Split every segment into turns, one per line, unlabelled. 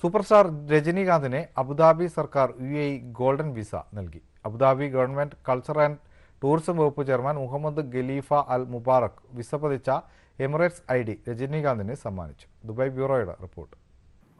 Super star രജനീകാന്തിന് Abu Dhabi സർക്കാർ U A golden visa നൽകി. Abu Dhabi government culture and tourism വകുപ്പ് chairman Mohamed Khalifa Al Mubarak visa പതിച്ച Emirates I D രജനീകാന്തിന് സമ്മാനിച്ചു. Dubai ബ്യൂറോയുടെ report.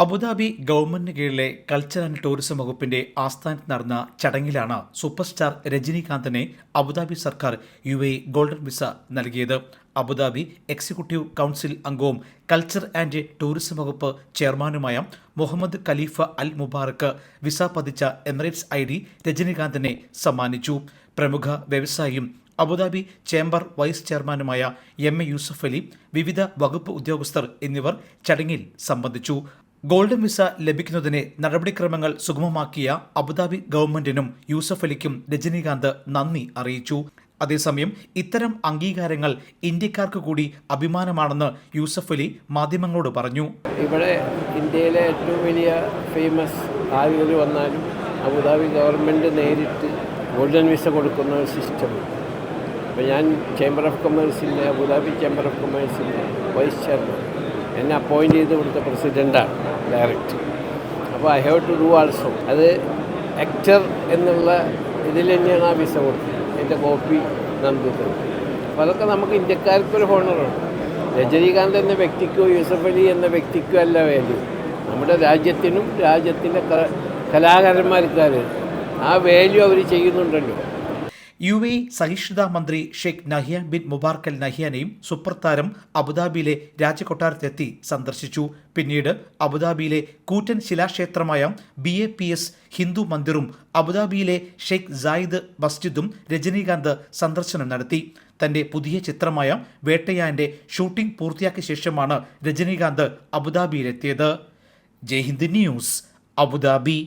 Abu Dhabi ഗവൺമെന്റിന് കീഴിലെ കൾച്ചർ ആൻഡ് ടൂറിസം വകുപ്പിന്റെ ആസ്ഥാനത്ത് നടന്ന ചടങ്ങിലാണ് സൂപ്പർ സ്റ്റാർ രജനീകാന്തിനെ അബുദാബി സർക്കാർ യു എ ഗോൾഡൻ വിസ നൽകിയത്. അബുദാബി എക്സിക്യൂട്ടീവ് കൗൺസിൽ അംഗവും കൾച്ചർ ആൻഡ് ടൂറിസം വകുപ്പ് ചെയർമാനുമായ Mohamed Khalifa Al Mubarak visa പതിച്ച എമിറേറ്റ്സ് ഐ ഡി രജനീകാന്തിനെ സമ്മാനിച്ചു. പ്രമുഖ വ്യവസായിയും അബുദാബി ചേംബർ വൈസ് ചെയർമാനുമായ എം എ യൂസഫ് അലി വിവിധ വകുപ്പ് ഉദ്യോഗസ്ഥർ എന്നിവർ ചടങ്ങിൽ സംബന്ധിച്ചു. ഗോൾഡൻ വിസ ലഭിക്കുന്നതിന് നടപടിക്രമങ്ങൾ സുഗമമാക്കിയ അബുദാബി ഗവൺമെന്റിനും യൂസഫ് അലിക്കും രജനീകാന്ത് നന്ദി അറിയിച്ചു. അതേസമയം ഇത്തരം അംഗീകാരങ്ങൾ ഇന്ത്യക്കാർക്ക് കൂടി അഭിമാനമാണെന്ന് യൂസഫ് അലി മാധ്യമങ്ങളോട് പറഞ്ഞു.
ഇവിടെ ഇന്ത്യയിലെ ഏറ്റവും വലിയ ഫേമസ് ആളുകൾ വന്നാലും അബുദാബി ഗവൺമെന്റ് നേരിട്ട് ഗോൾഡൻ വിസ കൊടുക്കുന്ന ഒരു സിസ്റ്റം അപ്പോൾ ഞാൻ ചേംബർ ഓഫ് കൊമേഴ്സിന്റെ അബുദാബി ചേംബർ ഓഫ് കൊമേഴ്സിന്റെ വൈസ് ചെയർമാൻ എന്നെ അപ്പോയിന്റ് ചെയ്ത് കൊടുത്ത പ്രസിഡന്റാണ് ഡയറക്റ്റ് അപ്പോൾ I have to do also അത് ആക്ടർ എന്നുള്ള ഇതിൽ തന്നെയാണ് ആ വിസ കൊടുത്തത്. എന്റെ കോപ്പി നന്ദിത്തത് അപ്പോൾ അതൊക്കെ നമുക്ക് ഇന്ത്യക്കാർക്കൊരു ഹോണറാണ് രജനീകാന്ത് എന്ന വ്യക്തിക്കോ യൂസഫ് അലി എന്ന വ്യക്തിക്കോ അല്ല വാല്യൂ നമ്മുടെ രാജ്യത്തിനും രാജ്യത്തിന്റെ കലാകാരന്മാർക്കാർ ആ വാല്യൂ അവർ ചെയ്യുന്നുണ്ടല്ലോ.
യു എ സഹിഷ്ണുതാ മന്ത്രി ഷെയ്ഖ് നഹിയാൻ ബിൻ മുബാർക്കൽ നഹിയാനെയും സൂപ്പർ താരം അബുദാബിയിലെ രാജകൊട്ടാരത്തെത്തി സന്ദർശിച്ചു. പിന്നീട് അബുദാബിയിലെ കൂറ്റൻ ശിലാക്ഷേത്രമായ B A P S Hindu മന്ദിറും അബുദാബിയിലെ ഷെയ്ഖ് സായിദ് മസ്ജിദും രജനീകാന്ത് സന്ദർശനം നടത്തി. തന്റെ പുതിയ ചിത്രമായ വേട്ടയാന്റെ ഷൂട്ടിംഗ് പൂർത്തിയാക്കിയ ശേഷമാണ് Rajinikanth അബുദാബിയിലെത്തിയത്. Jaihind news Abu Dhabi.